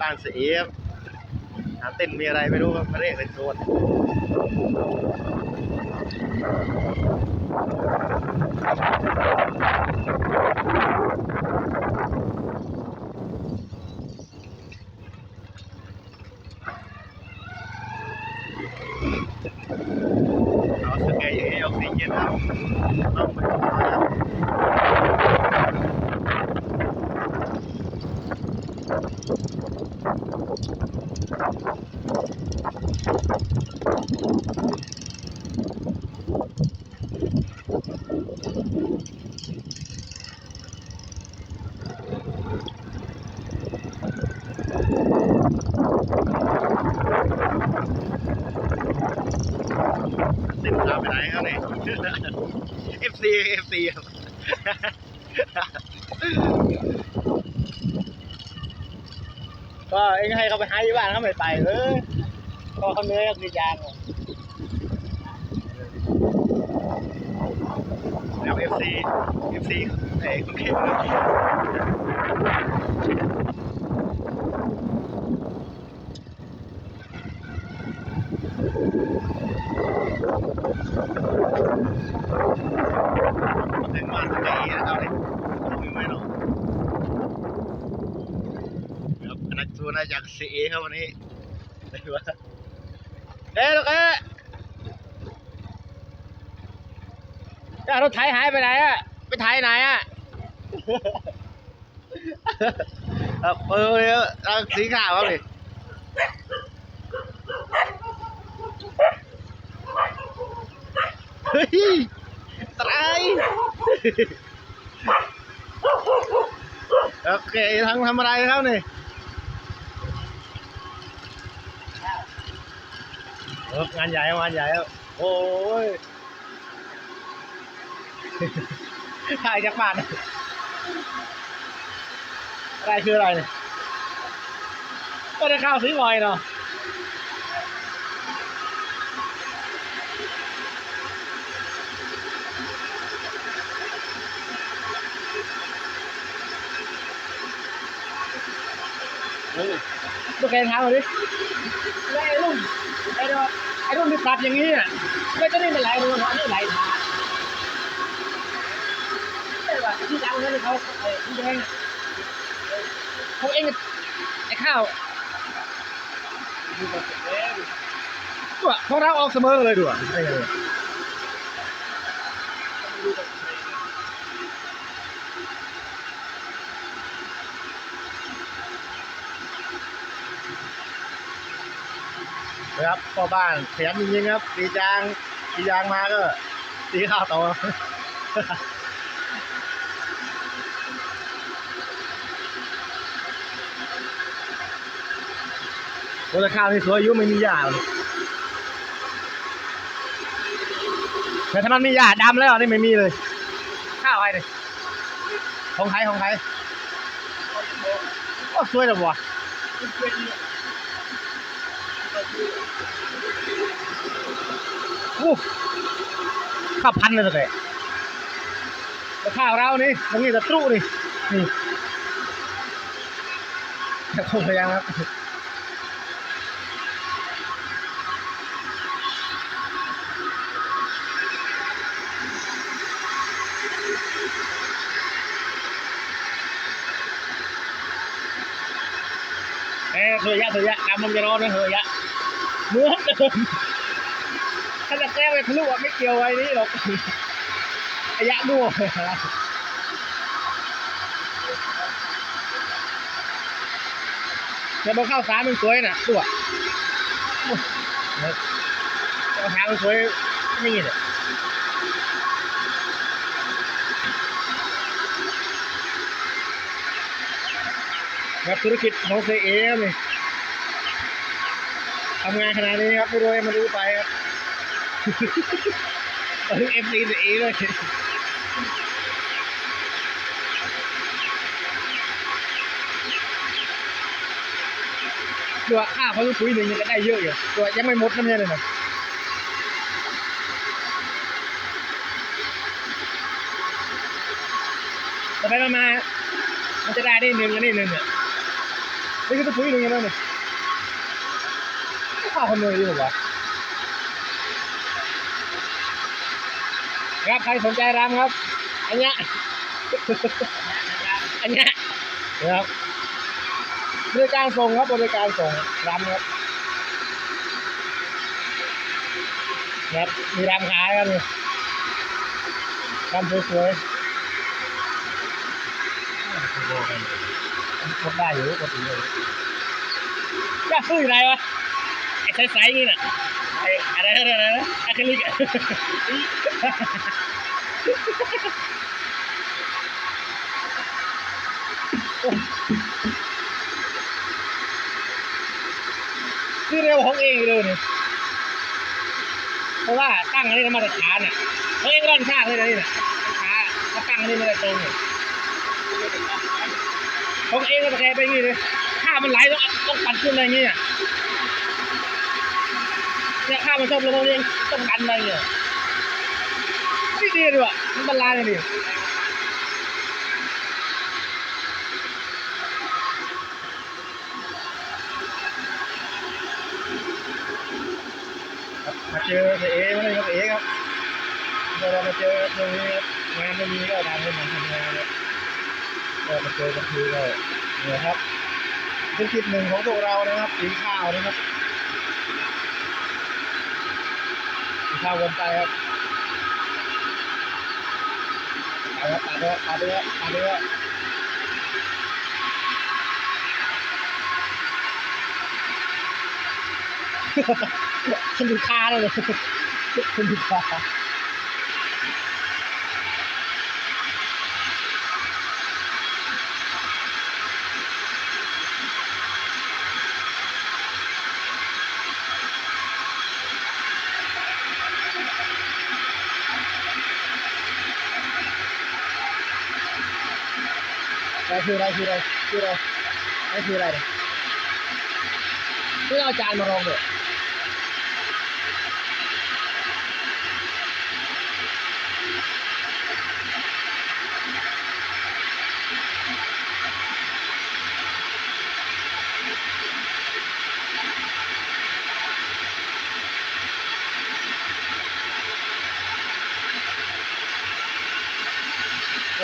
บ้านเสียบหาเต้นมีอะไรไม่รู้มาเรียกเป็นโซนเอาสเกย์ออกซิเจนครับต้องไป ติดตามไปไหนครับเนี่ย FC FC ครับก็เองให้เขาไปหาที่บ้านเขาไม่ไปเลยก็เขาเนื่อยก็คือยางแล้ว FC FC เอ้ยคุณเข้มงบ้านสกายนะครับเนี่ยถึงไม่หรอก ครับนักตัวน่าจากซีเอ ครับวันนี้ได้ปะเด้ลูกเอ้ยรถไถหายไปไหนอะไปไถไหนอะครับเออเออเอาสีขาวครับนี่เฮ้ยตายโอเคทำทำอะไรครับนี่ เออ งานใหญ่งานใหญ่โอ้ยถ่ายจากบ้านอะไรคืออะไรเนี่ยก็ได้ข้าวสีบอยเนาะ ตัวแกถามมาดิไอ้ลุงไอ้ดอกไอ้ลุงที่ปรับอย่างนี้อะไม่จะได้เป็นไหลดูเพราะนี่ไหลทางไม่ว่าที่ดังนั้นเขาไอ้ที่แดงเขาเองไอ้ข้าวตัวของเราออกเสมอเลยด้วยไอ้เงี้ย นะครับพ่อบ้านขยันจริงๆครับตีจางตียางมาก็ตีข้าวต่อโอ้แต่ข้าวนี่สวยอยุ่ไม่มีหญ้าเลยแต่ถ้ามันมีหญ้าดำแล้วนี่ไม่มีเลย ข้าวอะไรเนี่ยของใครของใครโอ้สวยเลยวะ โอ้ข้าพันเลยแต่แต่ข้าวเรานี่ตรงนี้ตะตรุนี่นี่คงพยายามครับเอ้เธอยะเธอยะกำมันจะร้อนนะเธอยะ เหมือนเดิมถ้าจะแก้ไปทะลุอะไม่เกี่ยวไอ้นี่หรอกไอ้ยะดูแต่บนข้าวสารมันสวยน่ะตัวข้าวสารมันสวยนี่เนี่ยแบบธุรกิจของเซเอนี่ ทำงานขนาดนี้ครับไม่รู้ให้มันรู้ไปครับถึงเอฟซีเอเลยตัวค่าเขาลูกปุ๋ยหนึ่งยังก็ได้เยอะอยู่ตัวยังไม่หมดน้ำเนี่ยเลยนะแต่ไปมา มันจะได้ได้หนึ่งอันนี้หนึ่งเนี่ยนี่คือตัวปุ๋ยหนึ่งยังไงเนี่ย ข้าวคนเดียวดีกว่าครับใครสนใจรำครับ อันเนี้ยอันเนี้ยนะครับบริการส่งครับบริการส่งรำครับครับมีรำขายครับนี่รำสวยๆกดได้อยู่กดอยู่เลยอยากซื้ออยู่ไหนวะ ไอ้ไซส์นี่น่ะไอ้อะไรนะอะไรนะอะคริลิกคือเร็วของเองเลยนี่เพราะว่าตั้งอันนี้มาตรฐานอะเขาเองร่อนชาติเลยนะนี่นะช้าเขาตั้งอันนี้มาตรตรงเนี่ยของเองก็ตะแคงไปอย่างนี้เลยข้ามันไหลต้องต้องปัดขึ้นอะไรอย่างเงี้ย เนี่ยข้าวมันชอบลงตรงนี้ต้องดันอะไรเงี้ยนี่ดีดีว่ะมันบรรลานซ์อย่างนี้มาเจอเสียเอมาเลยครับเอ๋ครับเดี๋ยวเรามาเจอตรงนี้ครับงานไม่มีก็ทำให้มันทำงานครับก็มาเจอกันทีก็เนี่ยครับเป็นคลิปหนึ่งของพวกเรานะครับสีข้าวนะครับ สีข้าวนไปครับไปครับปาดด้วยปาดด้วยปาดด้วยคนดูคาเลยคนดูคา อะไรคืออะไรคืออะไรคืออะไรคืออะไรเนี่ยไม่เอาจานมารองเลย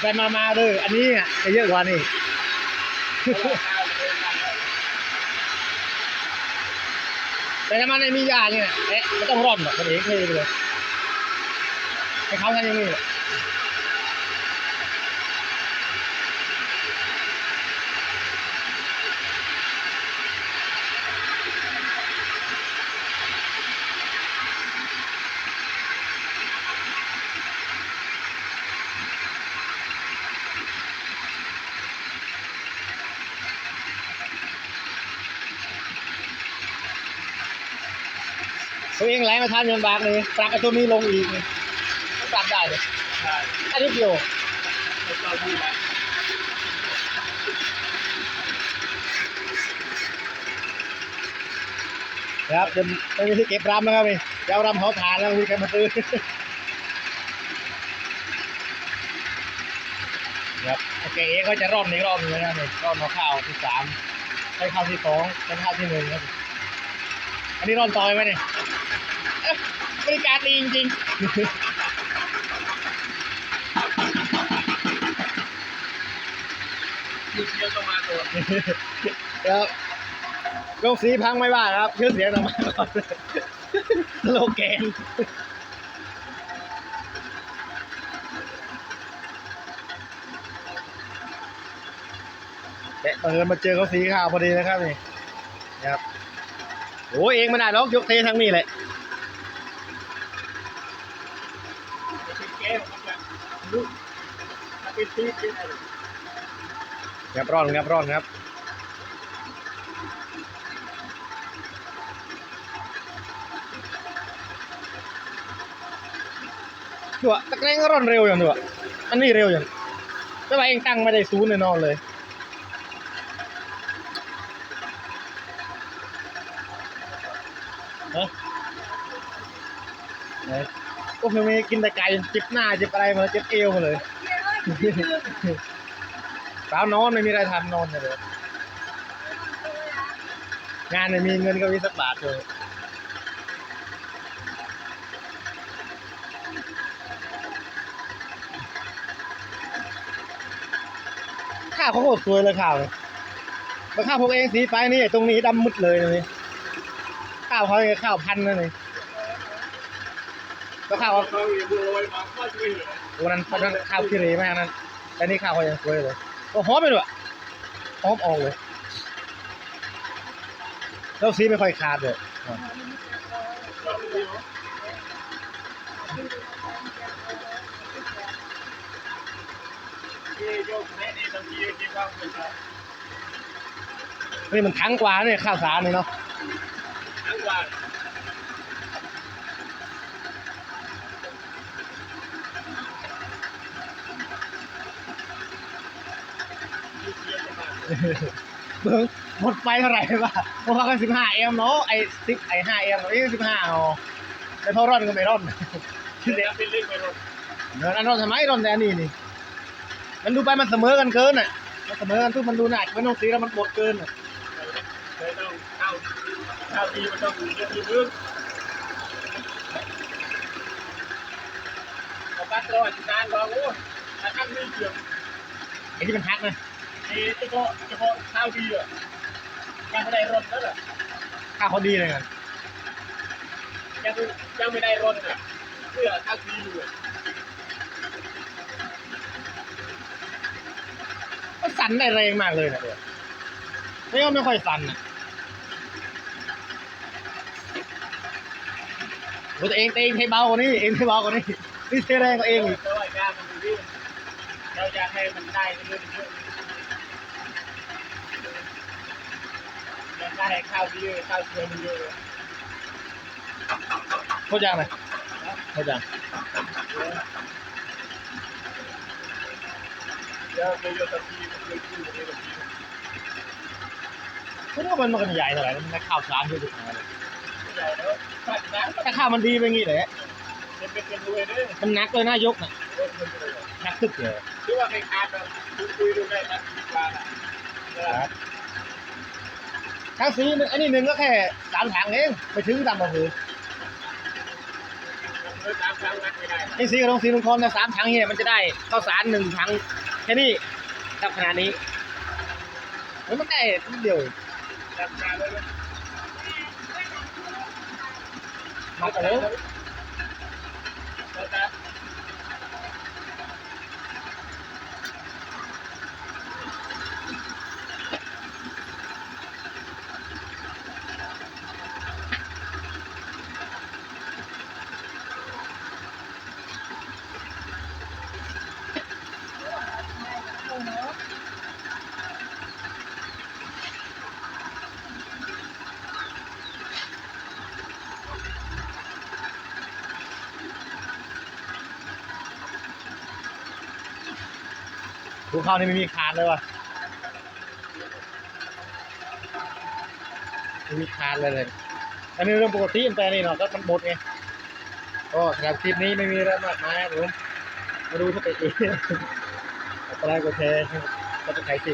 ไปมามาเลยอันนี้อะจะเยอะกว่านี่แต่ถ้ามันไม่มียาเนี่ยเอ๊ะไม่ต้องร่อนหรอกคนเองเทไปเลยให้เขาทำอย่างนี้แหละ ตัวเองไหลมาทานเงินบาทเลยปรับไอ้ตัวนี้ลงอีกนี่ปรับได้เลยอันนี้เดียวครับจะไม่มีที่เก็บรำนะครับนี่จะเอารำเขาทานแล้วมีใครมาซื้อครับโอเคเอก็จะร่อนอีกรอบนึงนะครับนี่ร่อนอข้าวที่สามใช้ข้าวที่สองใช้ข้าวที่หนึ่งครับ อันนี้ร่อนต่อยไหมเนี่ยเอ๊ะบริการดีจริงๆยูเทียวต้องมาตัวครับโรงสีพังไม่ว่าครับชื่อเสียงเรามาก่อนสโลแกนเอ๊ะเปิดมาเจอเขาสีขาวพอดีนะครับนี่นะครับ โอ้ยเองไม่ได้หรอกยกเททั้งนี้แหละเป็นเกมมันจะลุกถ้าเป็นทีเป็นอะไรครับร่อนครับร่อนครับดูอะตะแกรงก็ร่อนเร็วอย่างดูอะอันนี้เร็วอย่างแต่ว่าเองตั้งไม่ได้ศูนย์แน่นอนเลยเฮ้ย ไหนโอ้ยไม่กินแต่ไก่เจ็บหน้าเจ็บอะไรมาเจ็บเอวมาเลยเช้านอนไม่มีอะไรทำนอนเลยงานไม่มีเงินก็มีสักบาทเลยข้าวเขาโคตรสวยเลยข้าวเลยข้าวพวกเองสีไปนี่ตรงนี้ดำมืดเลยนี่ข้าวเขาเนี่ยข้าวพันธุ์นะนี่แล้ว ข้วขาเขาอยู่บัวลอยมาก็ช่วยเหลือวันนั้นวันนั้นข้าวขี้เหร่มากนั้นแต่นี่ข้าวเขายังสวยเลยโอ้หอมไปด้วยหอมออกเลยแล้วสีไม่ค่อยขาดเลยนี่มันทั้งกว่าเนี่ยข้าวสารนี่เนาะทั้งกวันที่เทียบกันมา เบิ่งหมดไปเท่าไหร่วะเพราะว่ากันสิบห้าเอ็มเนาะไอ้สิบไอ้ห้าเอ็มไอ้สิบห้าเนาะแต่พอร่อนก็ไม่ร่อนที่เด็กเป็นเรื่องไปรถเดี๋ยวอันร่อนทำไมร่อนแต่อันนี้นี่มันดูไปมันเสมอกันเกินอะมันเสมอกันทุกมันดูหนักมันต้องสีแล้วมันบดเกินอะเลยต้องเข้าเข้าทีมันต้องเรื่องที่เรื่องพอปัดรอจุดนานรอโอ้ถ้าท่านไม่เกี่ยวไอ้ที่มันทักนะ ไอ้เฉพาะเฉพาะข้าวดีอะยังไม่ได้รถแล้วอะข้าวเขาดีเลยกันยังยังไม่ได้รถอะเพื่อข้าวดีอยู่อะก็สั่นได้แรงมากเลยนะเดี๋ยวนี่ก็ไม่ค่อยสั่นอะรถเองเองเทเบากว่านี้เองเทเบากว่านี้นี่เทแรงกว่าเองอีกแต่ว่าการมันอยู่ที่เราอยากให้มันได้เรื่อยๆ อยากได้ข้าวดีข้าวเชื่อมันเยอะโคตรยากเลยโคตรยากเดี๋ยวเดี๋ยวจะทีมันเลยขึ้นเลยทีคุณว่ามันมันใหญ่เท่าไหร่มันไม่ข้าวสารที่สุดเลยใหญ่แล้วปัดน้ำถ้าข้าวมันดีไปงี้เลยเป็นเป็นเป็นรวยด้วยมันหนักเลยนะยกน่ะรถมันเลยหนักตึกเลยคือว่าให้ขาดแบบคุยดูได้นะดีกว่านะทั้ งสีนึงอันนี้หนึ่งก็แค่สามถังเองไปถึงตามมาถือเมื่อสามครั้งนักไม่ได้ไอ้สีกับลงสีลงคลนะสามถังเนี่ยมันจะได้ข้าวสารหนึ่งถังแค่นี้กับขนาดนี้มันไมันได้นิดเดียวเองจับมาเลย มากันเลย เราจะ ภูเขานี่ไม่มีคาดเลยว่ะไม่มีคาดเลยเลย อันนี้เรื่องปกติมันแต่นี่เนาะก็มันบดไงก็สำหรับคลิปนี้ไม่มีอะไรมากมายครับผมมาดูทุกปีอะไรก็แชร์ก็จะขายสิ